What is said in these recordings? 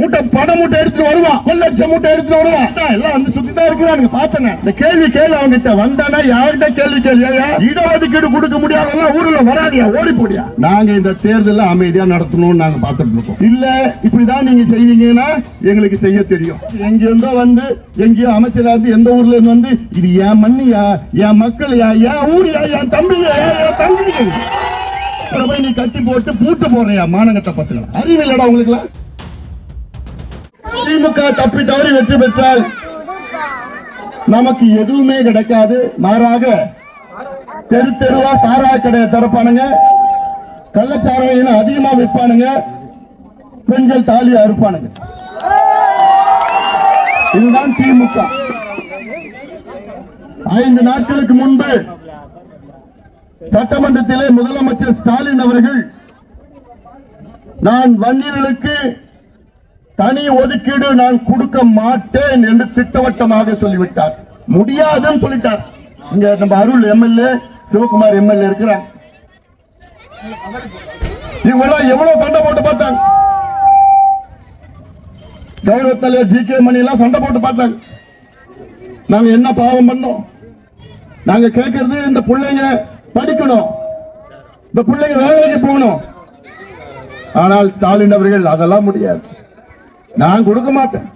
மூட்டை பண மூட்டை எடுத்துட்டு வருவான் ஒரு லட்சம் மூட்டை எடுத்துட்டு வருவான் எல்லாம் வந்து சுத்தி தான் இருக்கிறானுங்க பார்த்தேன். இந்த கேள்வி கேள்வி அவன்கிட்ட. வந்தானா யார்கிட்ட கேள்வி கேள்வி இடஒதுக்கீடு கொடுக்க முடியாதெல்லாம் ஊர்ல வராதியா ஓடி போடியா? நாங்க இந்த தேர்தல அமைதியா நடத்தணும்னு நாங்க பார்த்துட்டு இருக்கோம். இல்ல இப்படிதான் நீங்க செய்வீங்கன்னா எங்களுக்கு செய்ய தெரியும். எங்க இருந்தோ வந்து எங்கேயோ அமைச்சரா இருந்து எந்த ஊர்ல இருந்து வந்து இது என் மண்ணியா என் மக்கள்யா என் ஊரியா என் தம்பியா என் தம்பி நீ கட்டி போட்டு பூட்டு போறியா மானங்கட்ட பசங்க அறிவில்லடா உங்களுக்கு திமுக தப்பி தவறி வெற்றி பெற்றால் நமக்கு எதுவுமே கிடைக்காது. மாறாக தெரு தெருவா சாராய கடையை திறப்பானுங்க. கள்ளச்சாராயம் அதிகமா விற்பானுங்க. பெண்கள் தாலி அறுப்பானுங்க. இதுதான் திமுக. ஐந்து நாட்களுக்கு முன்பு சட்டமன்றத்திலே முதலமைச்சர் ஸ்டாலின் அவர்கள் நான் வன்னியர்களுக்கு தனி ஒதுக்கீடு நான் கொடுக்க மாட்டேன் என்று திட்டவட்டமாக சொல்லிவிட்டார். முடியாதுன்னு சொல்லிட்டார். இங்க நம்ம அருள் எம்எல்ஏ சிவகுமார் எம்எல்ஏ இருக்கிறார். இவங்கெல்லாம் எவ்வளவு சண்டை போட்டு பார்த்தாங்க. கௌரவ தலைவர் ஜி கே மணி எல்லாம் சண்டை போட்டு பார்த்தாங்க. நாங்க என்ன பாவம் பண்ணோம்? நாங்க கேட்கறது இந்த பிள்ளைங்க படிக்கணும். இந்த பிள்ளைங்க வேலைக்கு போகணும். ஆனால் ஸ்டாலின் அவர்கள் அதெல்லாம் முடியாது. நான் கொடுக்க மாட்டேன்.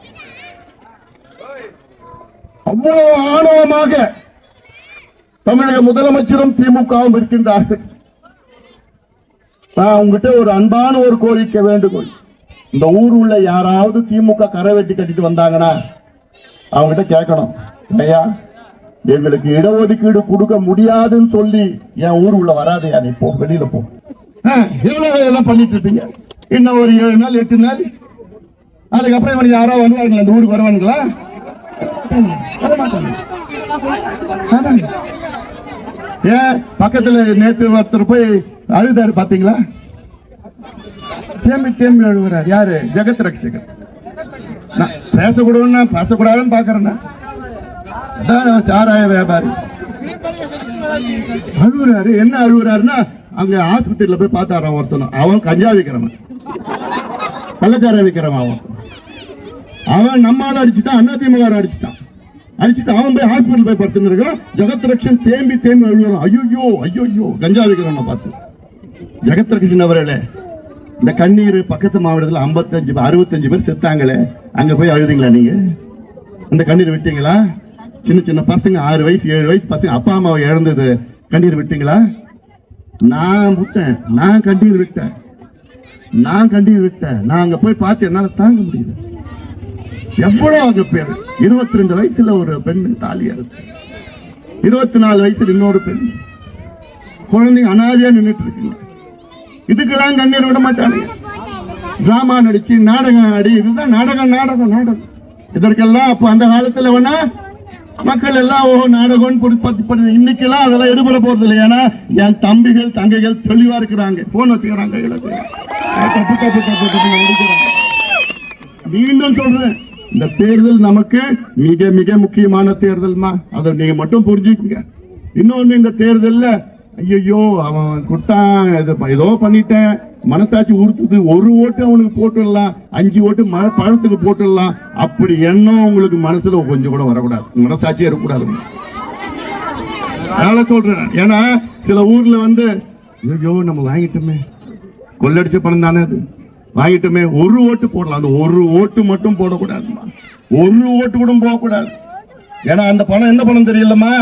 அவ்வளவு ஆணவமாக தமிழக முதலமைச்சரும் திமுகவும் இருக்கின்றார்கள். நான் உங்ககிட்ட ஒரு அன்பான ஒரு கோரிக்கை வேண்டுகோள். இந்த ஊர் உள்ள யாராவது திமுக கரை வெட்டி கட்டிட்டு வந்தாங்கன்னா அவங்ககிட்ட கேட்கணும். ஐயா எங்களுக்கு இடஒதுக்கீடு கொடுக்க முடியாதுன்னு சொல்லி என் ஊர் உள்ள வராதையா நீ போ வெளியில போ. எவ்வளவு எல்லாம் பண்ணிட்டு இருப்பீங்க? இன்னும் ஒரு ஏழு நாள் எட்டு நாள்? அதுக்கப்புறம் இவனுக்கு யாரோ வருவாங்களா அந்த ஊருக்கு வருவானுங்களா? ஏன் பக்கத்துல நேத்து ஒருத்தர் போய் அழுதாரு பாத்தீங்களா? தேம்பி தேம்பி அழுகுறார். யாரு? ஜெகத் ரட்சகர் நான் பேசக்கூடாதுன்னா பேசக்கூடாதுன்னு பாக்குறேன்னா. சாராய வியாபாரி. அழுகுறாரு. என்ன அழுகுறாருன்னா அங்க ஆஸ்பத்திரியில போய் பார்த்தாராம் ஒருத்தனும் அவன் கஞ்சா விற்கிறவன் கள்ளச்சாரம் விற்கிறவன் அவன். அவன் நம்மால அடிச்சுட்டான் அண்ணா திமுக அடிச்சுட்டான் அடிச்சுட்டு. அவன் போய் ஹாஸ்பிட்டல் போய் படுத்துருக்கான் இருக்கிறான். ஜெகத் ரக்ஷன் தேம்பி தேம்பி அழுகிறான். ஐயோ ஐயோ கஞ்சா வைக்கிறான் பார்த்து. ஜெகத் ரக்ஷன் அவர்களே இந்த கண்ணீர் பக்கத்து மாவட்டத்தில் 55 பேர் அறுபத்தஞ்சு பேர் செத்தாங்களே அங்கே போய் அழுதுங்களா நீங்கள் அந்த கண்ணீர் விட்டீங்களா? சின்ன சின்ன பசங்க ஆறு வயசு ஏழு வயசு பசங்க அப்பா அம்மாவை இழந்தது. கண்ணீர் விட்டீங்களா? நான் விட்டேன் நான் கண்ணீர் விட்டேன். நான் கண்ணீர் விட்டேன். நான் அங்கே போய் பார்த்து என்னால் தாங்க முடியுது எவ்வளவு அங்க பேர்? இருபத்தி ரெண்டு வயசுல ஒரு பெண் தாலி அறுத்து இருபத்தி நாலு வயசுல இன்னொரு பெண். குழந்தைங்க அனாதையா நின்றுட்டு இருக்குங்க. இதுக்கெல்லாம் கண்ணீர் விட மாட்டானுங்க டிராமா நடிச்சு நாடகம் ஆடி இதுதான் நாடகம் நாடகம் நாடகம். இதற்கெல்லாம் அப்போ அந்த காலத்துல வேணா மக்கள் எல்லாம் ஓ நாடகம் இன்னைக்கெல்லாம் அதெல்லாம் எடுபட போறது இல்லை ஏன்னா என் தம்பிகள் தங்கைகள் தெளிவா இருக்கிறாங்க. போன் வச்சுக்கிறாங்க கையில தப்பு தப்பு தப்பு தப்பு மீண்டும் சொல்றேன். இந்த தேர்தல் நமக்கு மிக மிக முக்கியமான தேர்தல்மா? அதை நீங்க மட்டும் புரிஞ்சுக்கங்க. இன்னொன்னு இந்த தேர்தல்ல ஐயோ அவன் குட்டான் ஏதோ பண்ணிட்டேன். மனசாட்சி உறுத்துது. ஒரு ஓட்டு அவனுக்கு போட்டுடலாம். அஞ்சு ஓட்டு மழை பழத்துக்கு போட்டுடலாம். அப்படி எண்ணம் உங்களுக்கு மனசுல கொஞ்சம் கூட வரக்கூடாது. மனசாட்சியே இருக்கக்கூடாது அதனால சொல்றேன் ஏன்னா சில ஊர்ல வந்து ஐயோ நம்ம வாங்கிட்டோமே. கொள்ளடிச்ச பணம் தானே அது. வாங்கிட்டோமே ஒரு ஓட்டு போடலாம். அந்த ஒரு ஓட்டு மட்டும் போடக்கூடாதுமா ஒரு ஓட்டு கூட போகக்கூடாது. ஏன்னா அந்த பணம் என்ன பணம் தெரியலம்மா?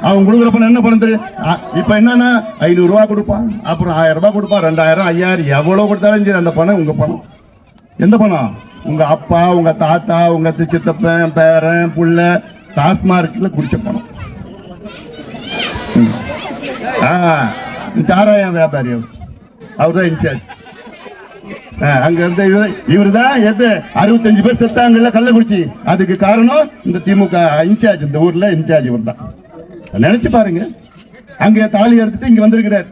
அவன் கொடுக்குற பணம் என்ன பணம் தெரியும் அ, இப்ப என்னன்னா ஐநூறு ரூபா கொடுப்பான் அப்புறம் ஆயிரம் ரூபாய் கொடுப்பான் ரெண்டாயிரம் ஐயாயிரம் எவ்வளவு கொடுத்தாலும் சரி அந்த பணம் உங்க பணம். எந்த பணம்? உங்க அப்பா உங்க தாத்தா உங்க சித்தப்பன் பேரன் புள்ள டாஸ்மார்க்ல குடிச்ச பணம். ம். ஆ, சாராயம் வியாபாரி அவர். தான் இன்சார்ஜ். அங்க இருந்த இவர் தான் எது அறுபத்தஞ்சு பேர் செத்தாங்கல்ல கள்ளக்குறிச்சி. அதுக்கு காரணம் இந்த திமுக இன்சார்ஜ் இந்த ஊர்ல இன்சார்ஜ் இவர் தான் நினைச்சு பாருங்க. அங்க தாலி எடுத்துட்டு இங்க வந்திருக்கிறார்.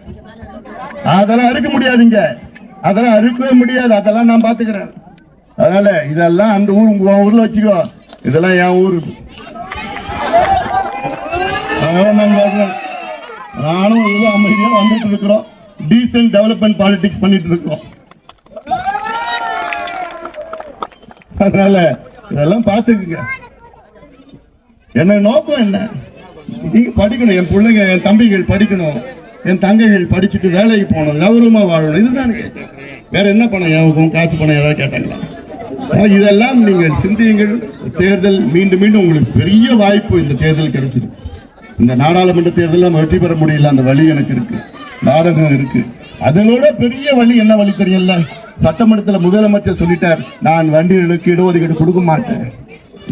அதெல்லாம் அறுக்க முடியாதுங்க அதெல்லாம் அறுக்கவே முடியாது. அதெல்லாம் நான் பாத்துக்கிறேன். அதனால இதெல்லாம் அந்த ஊர் உன் ஊர்ல வச்சுக்கோ. இதெல்லாம் என் ஊர். நானும் ஏதோ அமைதியா வந்துட்டு இருக்கிறோம். டீசென்ட் டெவலப்மெண்ட் பாலிடிக்ஸ் பண்ணிட்டு இருக்கிறோம். அதனால இதெல்லாம் பார்த்துக்குங்க. என்ன நோக்கம் என்ன? நீங்க படிக்கணும் என் பிள்ளைங்க என் தம்பிகள் படிக்கணும் என் தங்கைகள் படிச்சுட்டு வேலைக்கு போகணும் கௌரவமா வாழணும் இதுதான். வேற என்ன பணம்? யாவுக்கும் காசு பணம் ஏதாவது கேட்டாங்களா? இதெல்லாம் நீங்கள் சிந்தியுங்கள். தேர்தல் மீண்டும் மீண்டும் உங்களுக்கு பெரிய வாய்ப்பு இந்த தேர்தல் கிடைச்சிருக்கு. இந்த நாடாளுமன்ற தேர்தலில் நம்ம வெற்றி பெற முடியல அந்த வழி எனக்கு இருக்குது நாடகம் இருக்கு. அதனோட பெரிய வழி என்ன வழி தெரியல? சட்டமன்றத்தில் முதலமைச்சர் சொல்லிட்டார் நான் வண்டிகளுக்கு இடஒதுக்கீடு கொடுக்க மாட்டேன்.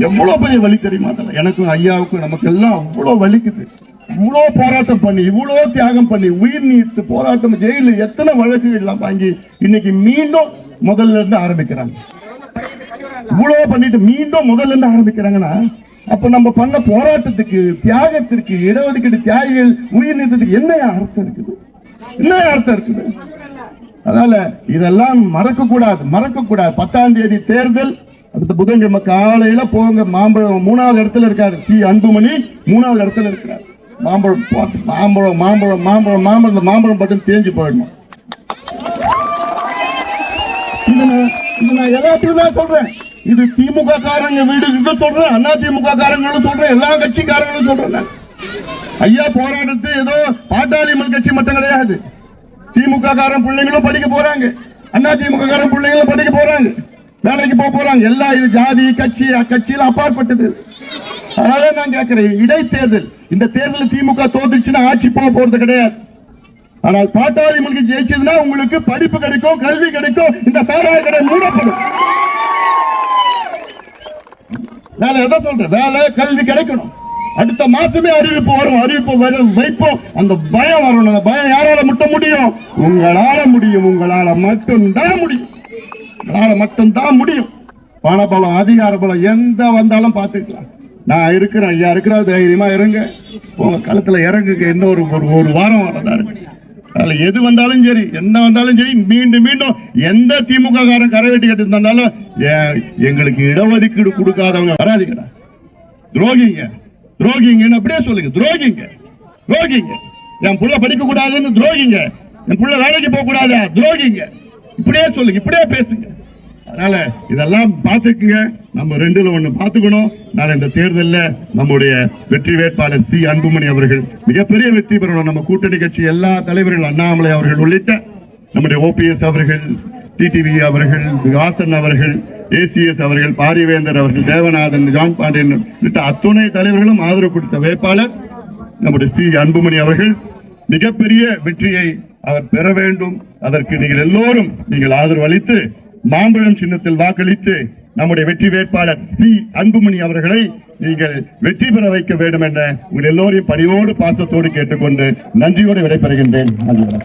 எவ்வளவு பெரிய வழி தெரியுமா? எனக்கும் ஐயாவுக்கும் நமக்கு எல்லாம் அவ்வளவு வலிக்குது. இவ்வளோ போராட்டம் பண்ணி இவ்வளோ தியாகம் பண்ணி உயிர் நீத்து போராட்டம் ஜெயிலில் எத்தனை வழக்குகள் எல்லாம் வாங்கி இன்னைக்கு மீண்டும் முதல்ல இருந்து ஆரம்பிக்கிறாங்க. இவ்வளோ பண்ணிட்டு மீண்டும் முதல்ல இருந்து ஆரம்பிக்கிறாங்கன்னா அப்ப நம்ம பண்ண போராட்டத்துக்கு தியாகத்திற்கு இடஒதுக்கீடு தியாகிகள் உயிர் நீத்தத்துக்கு என்ன அர்த்தம் இருக்குது? என்ன அர்த்தம் இருக்குது? அதனால இதெல்லாம் மறக்க கூடாது மறக்க கூடாது. பத்தாம் தேதி தேர்தல் அடுத்த புதன்கிழமை காலையில போங்க. மாம்பழம் மூணாவது இடத்துல இருக்காரு. சி அன்புமணி மூணாவது இடத்துல இருக்கிறார் மாம்பழம் மாம்பழம் மாம்பழம் மாம்பழம் மாம்பழம் இந்த மாம்பழம் பட்டம் தேஞ்சு போயிடணும். நான் தான் சொல்றேன். இது திமுக காரங்க வீடு சொல்றேன். அண்ணா திமுக காரங்களும் சொல்றேன். எல்லா கட்சிக்காரங்களும் சொல்றேன். ஐயா போராட்டத்து ஏதோ பாட்டாளி மல் கட்சி மட்டும் கிடையாது. திமுக காரன் பிள்ளைங்களும் படிக்க போறாங்க. அண்ணா திமுக காரன் பிள்ளைங்களும் படிக்க போறாங்க. வேலைக்கு போக போறாங்க. எல்லா இது ஜாதி கட்சி அக்கட்சியில் அப்பாற்பட்டது. அதனால நான் கேட்கிறேன் இடைத்தேர்தல். இந்த தேர்தல் திமுக தோத்துருச்சுன்னா ஆட்சி போக போறது கிடையாது. ஆனால் பாட்டாளி மக்கள் ஜெயிச்சதுன்னா உங்களுக்கு படிப்பு கிடைக்கும் கல்வி கிடைக்கும் இந்த சாராய கடை மூடப்படும். வேலை எதை சொல்றேன் வேலை கல்வி கிடைக்கணும். அடுத்த மாசமே அறிவிப்பு வரும் அறிவிப்பு வரும் வைப்போம். அந்த பயம் வரணும். அந்த பயம் யாரால முட்ட முடியும்? உங்களால முடியும். உங்களால மட்டும்தான் முடியும். உங்களால மட்டும்தான் முடியும். பணபலம் அதிகார பலம் எந்த வந்தாலும் பார்த்துக்கலாம். நான் இருக்கிறேன். ஐயா இருக்கிற தைரியமா இறங்க உங்க களத்துல இறங்குங்க. இன்னும் ஒரு ஒரு- வாரம் வரதா இருக்கு. அதுல எது வந்தாலும் சரி என்ன வந்தாலும் சரி மீண்டும் மீண்டும் எந்த திமுக காரன் கரை வெட்டி கட்டி தந்தாலும் ஏ- எங்களுக்கு இடஒதுக்கீடு கொடுக்காதவங்க வராதிக்கடா துரோகிங்க. துரோகிங்கன்னு அப்படியே சொல்லுங்க. துரோகிங்க. துரோகிங்க. என் புள்ள படிக்க கூடாதுன்னு துரோகிங்க. என் புள்ள வேலைக்கு போக கூடாதா? துரோகிங்க. இப்படியே சொல்லுங்க. இப்படியே பேசுங்க. அதனால இதெல்லாம் பார்த்துக்குங்க. நம்ம ரெண்டுல ஒண்ணு பார்த்துக்கணும். நான் இந்த தேர்தலில் நம்முடைய வெற்றி வேட்பாளர் சி. அன்புமணி அவர்கள் மிகப்பெரிய வெற்றி பெறணும். நம்ம கூட்டணி கட்சி எல்லா தலைவர்கள் அண்ணாமலை அவர்கள் உள்ளிட்ட நம்முடைய ஓபிஎஸ் அவர்கள் டிடிவி அவர்கள் விகாசன் அவர்கள் ஏசிஎஸ் அவர்கள் பாரிவேந்தர் அவர்கள் தேவநாதன் ஜான் பாண்டியன் உள்ளிட்ட அத்துணை தலைவர்களும் ஆதரவு கொடுத்த வேட்பாளர் நம்முடைய சி. அன்புமணி அவர்கள். மிகப்பெரிய வெற்றியை அவர் பெற வேண்டும். அதற்கு நீங்கள் எல்லோரும் நீங்கள் ஆதரவு அளித்து மாம்பழம் சின்னத்தில் வாக்களித்து நம்முடைய வெற்றி வேட்பாளர் சி. அன்புமணி அவர்களை நீங்கள் வெற்றி பெற வைக்க வேண்டும் என்ற உங்கள் எல்லோரையும் பணியோடு பாசத்தோடு கேட்டுக்கொண்டு நன்றியோடு விடைபெறுகின்றேன். நன்றி.